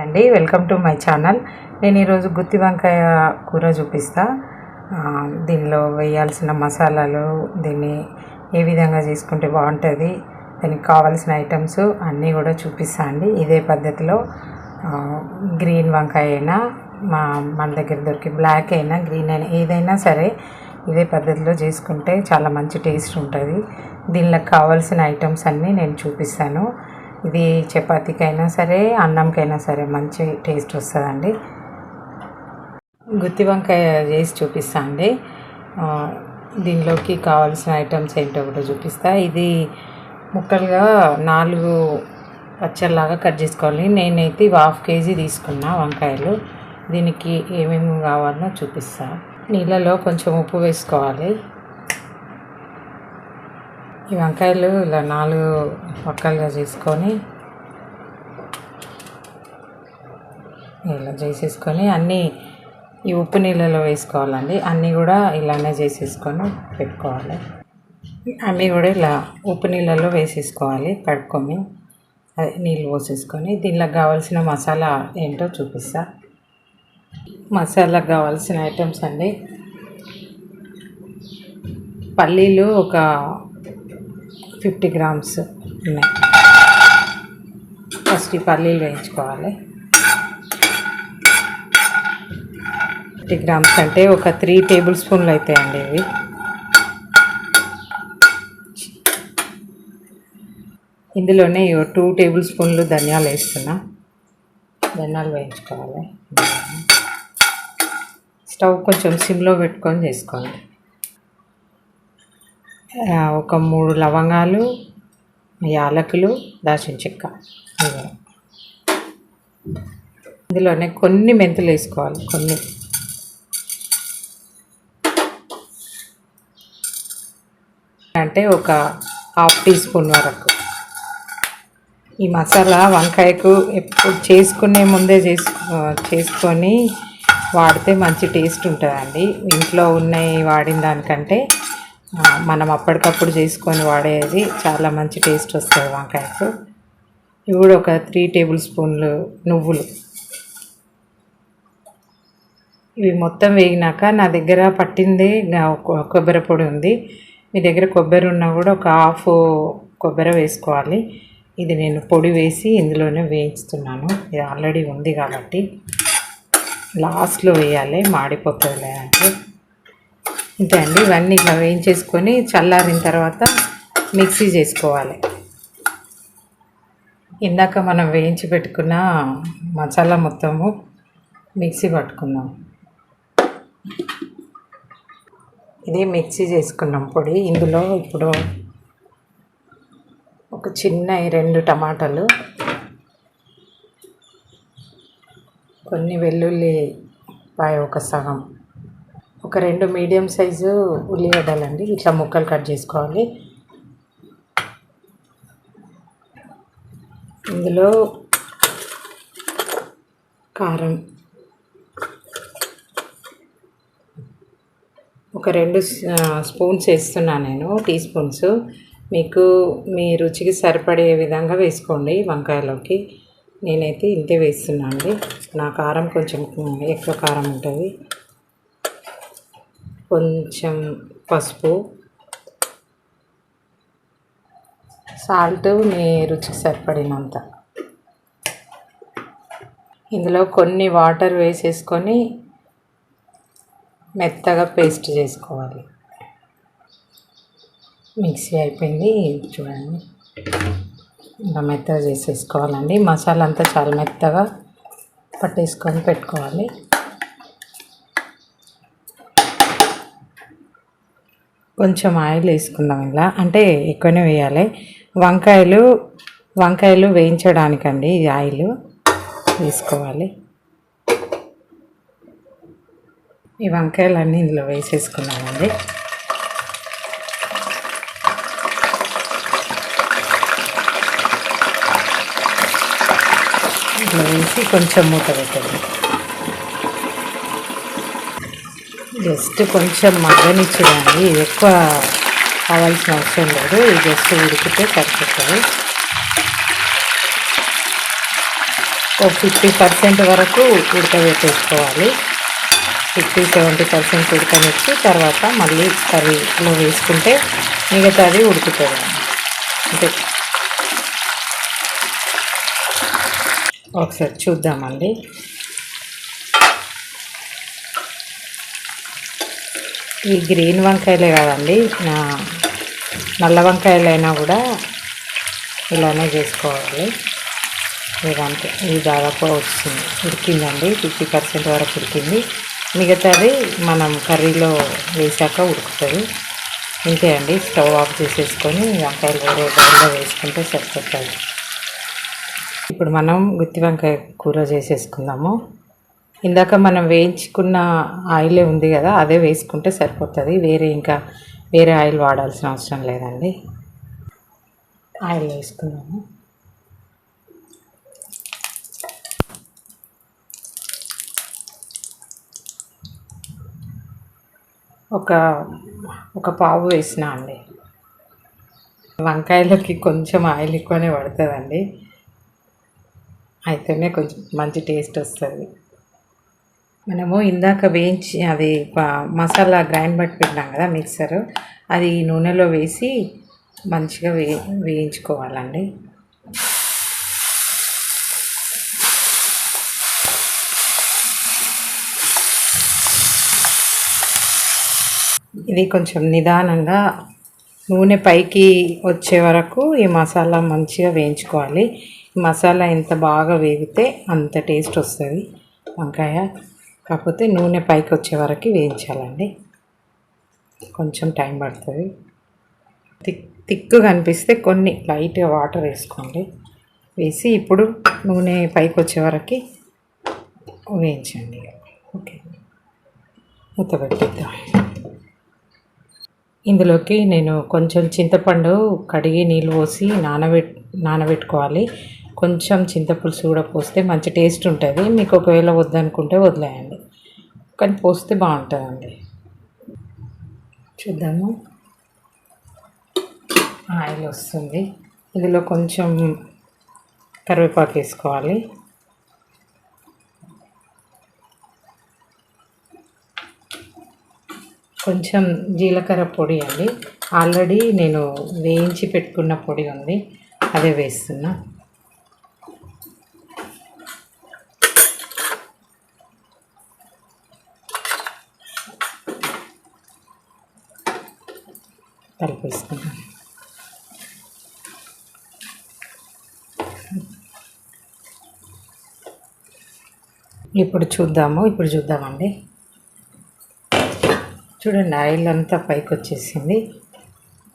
అండి. Welcome to my channel. నేను ఈరోజు గుత్తి వంకాయ కూర చూపిస్తా. దీనిలో వేయాల్సిన మసాలాలు దీన్ని ఏ విధంగా చేసుకుంటే బాగుంటుంది దానికి కావాల్సిన ఐటమ్స్ అన్నీ కూడా చూపిస్తా అండి. ఇదే పద్ధతిలో గ్రీన్ వంకాయ అయినా మా మన దగ్గర దొరికే బ్లాక్ అయినా గ్రీన్ అయినా ఏదైనా సరే ఇదే పద్ధతిలో చేసుకుంటే చాలా మంచి టేస్ట్ ఉంటుంది. దీనిలో కావాల్సిన ఐటమ్స్ అన్నీ నేను చూపిస్తాను. ఇది చపాతీకైనా సరే అన్నంకైనా సరే మంచి టేస్ట్ వస్తుందండి. గుత్తి వంకాయ చేసి చూపిస్తా అండి. దీనిలోకి కావాల్సిన ఐటమ్స్ ఏంటో కూడా చూపిస్తా. ఇది ముక్కలుగా నాలుగు పచ్చళ్ళలాగా కట్ చేసుకోవాలి. నేనైతే హాఫ్ కేజీ తీసుకున్నా వంకాయలు. దీనికి ఏమేమి కావాలో చూపిస్తా. నీళ్ళలో కొంచెం ఉప్పు వేసుకోవాలి. ఈ వంకాయలు ఇలా నాలుగు పక్కలుగా చేసుకొని ఇలా చేసేసుకొని అన్నీ ఈ ఉప్పు నీళ్ళలో వేసుకోవాలండి. అన్నీ కూడా ఇలానే చేసేసుకొని పెట్టుకోవాలి. అన్నీ కూడా ఇలా ఉప్పు నీళ్ళలో వేసేసుకోవాలి కడుక్కొని అదే నీళ్ళు పోసేసుకొని. దీనిలోకి కావాల్సిన మసాలా ఏంటో చూపిస్తా. మసాలాకు కావాల్సిన ఐటమ్స్ అండి. పల్లీలు ఒక ఫిఫ్టీ గ్రామ్స్ ఉన్నాయి. ఫస్ట్ ఈ పల్లీలు వేయించుకోవాలి. ఫిఫ్టీ గ్రామ్స్ అంటే ఒక త్రీ టేబుల్ స్పూన్లు అవుతాయండి ఇవి. ఇందులోనే టూ టేబుల్ స్పూన్లు ధనియాలు వేస్తున్నా. ధనియాలు వేయించుకోవాలి. స్టవ్ కొంచెం సిమ్లో పెట్టుకొని చేసుకోండి. ఒక మూడు లవంగాలు యాలకులు దాచిన చెక్క. ఇందులోనే కొన్ని మెంతులు వేసుకోవాలి కొన్ని. అంటే ఒక హాఫ్ టీ స్పూన్ వరకు. ఈ మసాలా వంకాయకు ఎప్పుడు చేసుకునే ముందే చేసుకో చేసుకొని వాడితే మంచి టేస్ట్ ఉంటుందండి. ఇంట్లో ఉన్నాయి వాడిన దానికంటే మనం అప్పటికప్పుడు చేసుకొని వాడేది చాలా మంచి టేస్ట్ వస్తుంది వంకాయకు. ఇవి కూడా ఒక త్రీ టేబుల్ స్పూన్లు నువ్వులు. ఇవి మొత్తం వేగినాక నా దగ్గర పట్టింది కొబ్బరి పొడి ఉంది. మీ దగ్గర కొబ్బరి ఉన్నా కూడా ఒక హాఫ్ కొబ్బరి వేసుకోవాలి. ఇది నేను పొడి వేసి ఇందులోనే వేయిస్తున్నాను. ఇది ఆల్రెడీ ఉంది కాబట్టి. లాస్ట్లో వేయాలి. మాడిపోతుంది అంటే. ఇంతే అండి. ఇవన్నీ ఇట్లా వేయించేసుకొని చల్లారిన తర్వాత మిక్సీ చేసుకోవాలి. ఇందాక మనం వేయించి పెట్టుకున్న మసాలా మొత్తము మిక్సీ పట్టుకుందాం. ఇది మిక్సీ చేసుకున్నాం పొడి. ఇందులో ఇప్పుడు ఒక చిన్న రెండు టమాటాలు కొన్ని వెల్లుల్లి పాయ ఒక సగం ఒక రెండు మీడియం సైజు ఉల్లిగడ్డలండి. ఇట్లా ముక్కలు కట్ చేసుకోవాలి. ఇందులో కారం ఒక రెండు స్పూన్స్ వేస్తున్నాను నేను టీ స్పూన్స్. మీకు మీ రుచికి సరిపడే విధంగా వేసుకోండి వంకాయలోకి. నేనైతే ఇంతే వేస్తున్నాను అండి నా కారం కొంచెం ఎక్కువ కారం ఉంటుంది. కొంచెం పసుపు సాల్ట్ మీ రుచికి సరిపడినంత. ఇందులో కొన్ని వాటర్ వేసేసుకొని మెత్తగా పేస్ట్ చేసుకోవాలి. మిక్సీ అయిపోయింది చూడండి. ఇంకా మెత్తగా చేసేసుకోవాలండి. మసాలా అంతా చాలా మెత్తగా పట్టేసుకొని పెట్టుకోవాలి. కొంచెం ఆయిల్ వేసుకుందాం ఇలా. అంటే ఎక్కువనే వేయాలి. వంకాయలు వంకాయలు వేయించడానికండి ఈ ఆయిల్. వేసుకోవాలి. ఈ వంకాయలన్నీ ఇందులో వేసేసుకున్నామండి ఇట్లా వేసి కొంచెం మూత పెట్టండి. జస్ట్ కొంచెం మగ్గనిచ్చేయండి ఇది ఎక్కువ కావాల్సిన అవసరం లేదు. ఇది జస్ట్ ఉడికితే సరిపోతుంది. ఒక ఫిఫ్టీ పర్సెంట్ వరకు ఉడకబెట్టేసుకోవాలి. ఫిఫ్టీ సెవెంటీ పర్సెంట్ ఉడకనిచ్చి తర్వాత మళ్ళీ కర్రీలో వేసుకుంటే మిగతాది ఉడుకుతుంది. అంటే ఒకసారి చూద్దామండి. ఈ గ్రీన్ వంకాయలే కాదండి. నా నల్ల వంకాయలైనా కూడా ఇలానే చేసుకోవాలి. ఇదంతే. ఇది దాదాపు వచ్చింది ఉడికిందండి. ఫిఫ్టీ పర్సెంట్ వరకు ఉడికింది. మిగతాది మనం కర్రీలో వేసాక ఉడుకుతుంది. ఇంతే అండి. స్టవ్ ఆఫ్ చేసేసుకొని వంకాయలు వేరే బౌల్లో వేసుకుంటే సరిపోతుంది ఇప్పుడు మనం గుత్తి వంకాయ కూర చేసేసుకుందాము. ఇందాక మనం వేయించుకున్న ఆయిలే ఉంది కదా అదే వేసుకుంటే సరిపోతుంది. వేరే ఇంకా వేరే ఆయిల్ వాడాల్సిన అవసరం లేదండి. ఆయిల్ వేసుకున్నాము ఒక ఒక పావు వేసిన అండి. వంకాయలకి కొంచెం ఆయిల్ ఎక్కువనే పడుతుందండి. అయితేనే కొంచెం మంచి టేస్ట్ వస్తుంది. మనము ఇందాక వేయించి అది మసాలా గ్రైండ్ బట్టి పెట్టినాం కదా మిక్సర్ అది నూనెలో వేసి మంచిగా వే వేయించుకోవాలండి. ఇది కొంచెం నిదానంగా నూనె పైకి వచ్చే వరకు ఈ మసాలా మంచిగా వేయించుకోవాలి. మసాలా ఎంత బాగా వేగితే అంత టేస్ట్ వస్తుంది. వంకాయ కాకపోతే నూనె పైకి వచ్చే వరకు వేయించాలండి. కొంచెం టైం పడుతుంది. థిక్ తిక్కుగా అనిపిస్తే కొన్ని లైట్గా వాటర్ వేసుకోండి. వేసి ఇప్పుడు నూనె పైకి వచ్చే వరకు వేయించండి. ఓకే. మూత పెట్టిద్దాం. ఇందులోకి నేను కొంచెం చింతపండు కడిగి నీళ్ళు పోసి నానబెట్ నానబెట్టుకోవాలి. కొంచెం చింతపులుసు కూడా పోస్తే మంచి టేస్ట్ ఉంటుంది. మీకు ఒకవేళ వద్దనుకుంటే వదిలేయండి. కానీ పోస్తే బాగుంటుందండి. చూద్దాము. ఆయిల్ వస్తుంది. ఇందులో కొంచెం కరివేపాకు వేసుకోవాలి. కొంచెం జీలకర్ర పొడి అండి. ఆల్రెడీ నేను వేయించి పెట్టుకున్న పొడి ఉంది. అదే వేస్తున్నా. కలిపేసుకున్నాను ఇప్పుడు చూద్దాము ఇప్పుడు చూద్దామండి. చూడండి ఆయిల్ అంతా పైకి వచ్చేసింది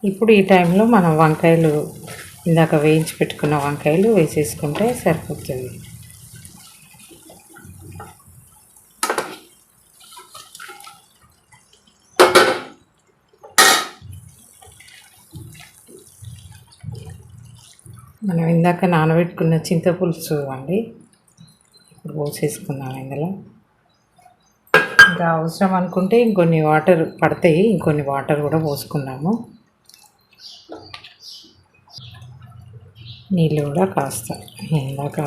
ఇప్పుడు ఈ టైంలో మనం వంకాయలు ఇందాక వేయించి పెట్టుకున్న వంకాయలు వేసేసుకుంటే సరిపోతుంది మనం ఇందాక నానబెట్టుకున్న చింతపులుసు అండి. ఇప్పుడు పోసేసుకున్నాను ఇందులో. ఇంకా అవసరం అనుకుంటే ఇంకొన్ని వాటర్ పడతాయి. ఇంకొన్ని వాటర్ కూడా పోసుకున్నాము నీళ్ళు కూడా కాస్త. ఇందాక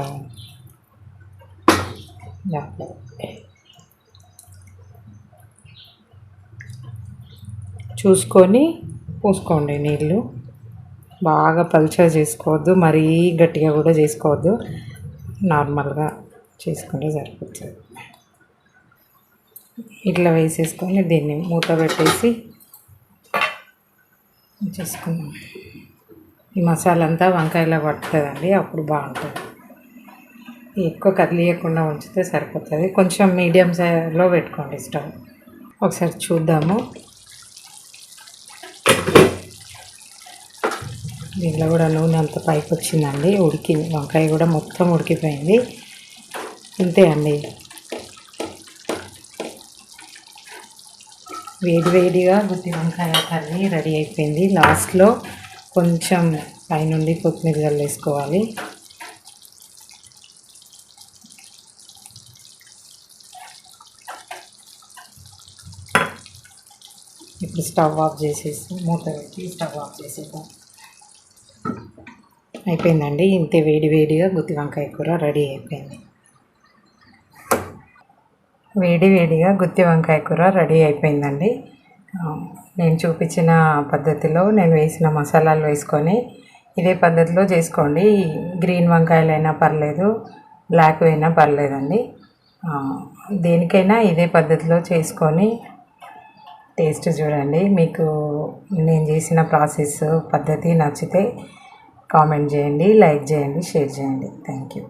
చూసుకొని పోసుకోండి నీళ్ళు. బాగా పలుచగా చేసుకోవద్దు మరీ గట్టిగా కూడా చేసుకోవద్దు. నార్మల్గా చేసుకుంటే సరిపోతుంది. ఇట్లా వేసేసుకొని దీన్ని మూత పెట్టేసి చేసుకున్నాం ఈ మసాలా అంతా వంకాయలో పడుతుందండి అప్పుడు బాగుంటుంది. ఎక్కువ కదిలియకుండా ఉంచితే సరిపోతుంది. కొంచెం మీడియం సైజ్లో పెట్టుకోండి స్టవ్. ఒకసారి చూద్దాము. దీంట్లో కూడా నూనె అంత పైకి వచ్చిందండి ఉడికింది వంకాయ కూడా మొత్తం ఉడికిపోయింది. ఇంతే అండి. వేడి వేడిగా గుత్తి వంకాయ కర్రీ రెడీ అయిపోయింది. లాస్ట్లో కొంచెం పైనుండి కొత్తిమీర చల్లేసుకోవాలి. ఇప్పుడు స్టవ్ ఆఫ్ చేసేసి మూత పెట్టి స్టవ్ ఆఫ్ చేసేద్దాం. అయిపోయిందండి. ఇంతే వేడి వేడిగా గుత్తి వంకాయ కూర రెడీ అయిపోయింది. వేడి వేడిగా గుత్తి వంకాయ కూర రెడీ అయిపోయిందండి. నేను చూపించిన పద్ధతిలో నేను వేసిన మసాలాలు వేసుకొని ఇదే పద్ధతిలో చేసుకోండి. గ్రీన్ వంకాయలైనా పర్లేదు బ్లాక్ అయినా పర్లేదండి. దేనికైనా ఇదే పద్ధతిలో చేసుకొని టేస్ట్ చూడండి. మీకు నేను చేసిన ప్రాసెస్ పద్ధతి నచ్చితే కామెంట్ చేయండి లైక్ చేయండి షేర్ చేయండి. Thank you